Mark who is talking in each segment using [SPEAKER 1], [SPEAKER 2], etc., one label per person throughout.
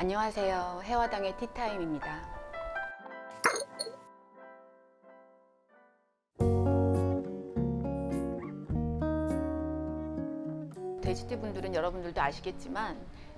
[SPEAKER 1] 안녕하세요. 해화당의 티타임입니다. 돼지띠 분들은 여러분들도 아시겠지만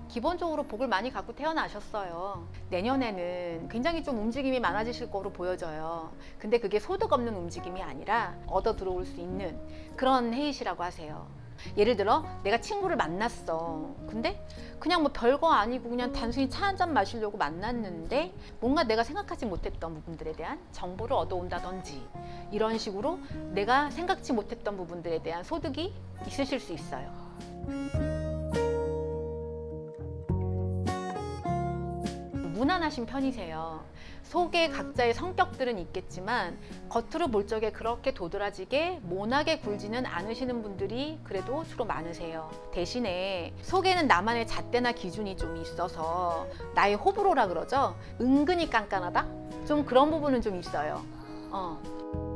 [SPEAKER 1] 기본적으로 복을 많이 갖고 태어나셨어요. 내년에는 굉장히 좀 움직임이 많아지실 거로 보여져요. 근데 그게 소득 없는 움직임이 아니라 얻어 들어올 수 있는 그런 해이시라고 하세요. 예를 들어 내가 친구를 만났어. 근데 그냥 뭐 별거 아니고 그냥 단순히 차 한 잔 마시려고 만났는데 뭔가 내가 생각하지 못했던 부분들에 대한 정보를 얻어온다든지 이런 식으로 내가 생각지 못했던 부분들에 대한 소득이 있으실 수 있어요. 무난하신 편이세요. 속에 각자의 성격들은 있겠지만 겉으로 볼 적에 그렇게 도드라지게 모나게 굴지는 않으시는 분들이 그래도 주로 많으세요. 대신에 속에는 나만의 잣대나 기준이 좀 있어서 나의 호불호라 그러죠. 은근히 깐깐하다? 좀 그런 부분은 좀 있어요. 어.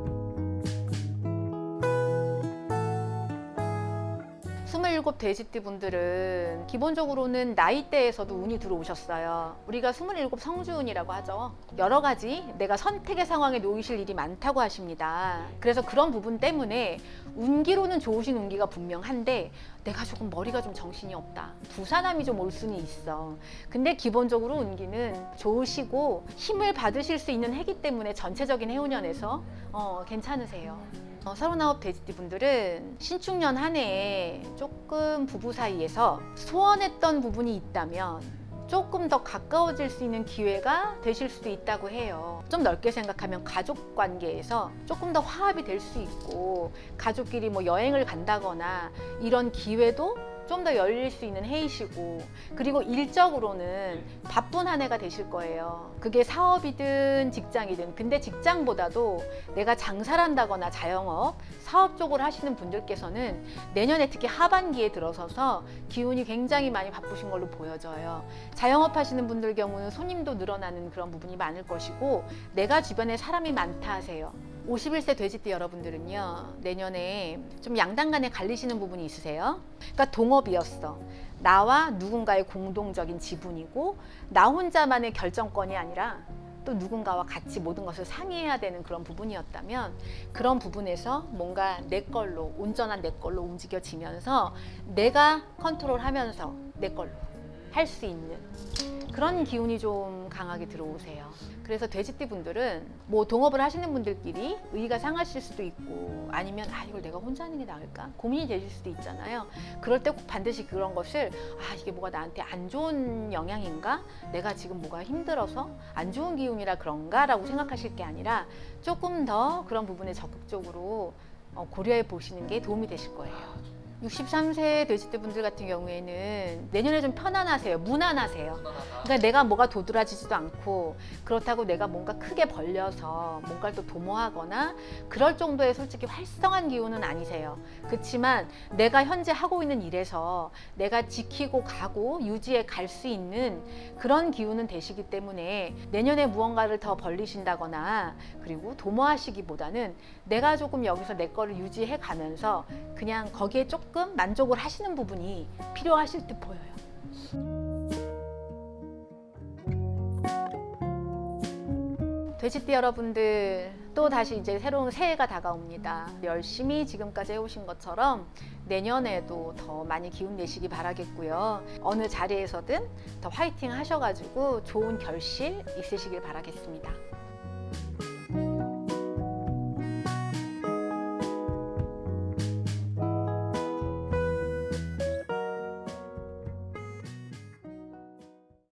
[SPEAKER 1] 스물일곱 돼지띠 분들은 기본적으로는 나이대에서도 운이 들어오셨어요. 우리가 스물일곱 성주운이라고 하죠. 여러 가지 내가 선택의 상황에 놓이실 일이 많다고 하십니다. 그래서 그런 부분 때문에 운기로는 좋으신 운기가 분명한데 내가 조금 머리가 좀 정신이 없다. 부산함이 좀 올 수는 있어. 근데 기본적으로 운기는 좋으시고 힘을 받으실 수 있는 해기 때문에 전체적인 해운년에서 어, 괜찮으세요. 어, 서른아홉 돼지띠 분들은 신축년 한 해에 조금 부부 사이에서 소원했던 부분이 있다면 조금 더 가까워질 수 있는 기회가 되실 수도 있다고 해요. 좀 넓게 생각하면 가족 관계에서 조금 더 화합이 될 수 있고 가족끼리 뭐 여행을 간다거나 이런 기회도 좀 더 열릴 수 있는 해이시고 그리고 일적으로는 바쁜 한 해가 되실 거예요. 그게 사업이든 직장이든 근데 직장보다도 내가 장사를 한다거나 자영업, 사업 쪽을 하시는 분들께서는 내년에 특히 하반기에 들어서서 기운이 굉장히 많이 바쁘신 걸로 보여져요. 자영업 하시는 분들 경우는 손님도 늘어나는 그런 부분이 많을 것이고 내가 주변에 사람이 많다 하세요. 51세 돼지띠 여러분들은요 내년에 좀 양당 간에 갈리시는 부분이 있으세요. 그러니까 동업이었어. 나와 누군가의 공동적인 지분이고 나 혼자만의 결정권이 아니라 또 누군가와 같이 모든 것을 상의해야 되는 그런 부분이었다면 그런 부분에서 뭔가 내 걸로 온전한 내 걸로 움직여지면서 내가 컨트롤하면서 내 걸로 할 수 있는 그런 기운이 좀 강하게 들어오세요. 그래서 돼지띠 분들은 뭐 동업을 하시는 분들끼리 의의가 상하실 수도 있고 아니면 아 이걸 내가 혼자 하는 게 나을까 고민이 되실 수도 있잖아요. 그럴 때 꼭 반드시 그런 것을 아 이게 뭐가 나한테 안 좋은 영향인가? 내가 지금 뭐가 힘들어서 안 좋은 기운이라 그런가라고 생각하실 게 아니라 조금 더 그런 부분에 적극적으로 어, 고려해 보시는 게 도움이 되실 거예요. 63세 돼지띠 분들 같은 경우에는 내년에 좀 편안하세요. 무난하세요. 그러니까 내가 뭐가 도드라지지도 않고 그렇다고 내가 뭔가 크게 벌려서 뭔가를 또 도모하거나 그럴 정도의 솔직히 활성한 기운은 아니세요. 그렇지만 내가 현재 하고 있는 일에서 내가 지키고 가고 유지해 갈 수 있는 그런 기운은 되시기 때문에 내년에 무언가를 더 벌리신다거나 그리고 도모하시기보다는 내가 조금 여기서 내 거를 유지해 가면서 그냥 거기에 조금 만족을 하시는 부분이 필요하실 듯 보여요. 돼지띠 여러분들 또 다시 이제 새로운 새해가 다가옵니다. 열심히 지금까지 해오신 것처럼 내년에도 더 많이 기운 내시기 바라겠고요. 어느 자리에서든 더 화이팅 하셔가지고 좋은 결실 있으시길 바라겠습니다.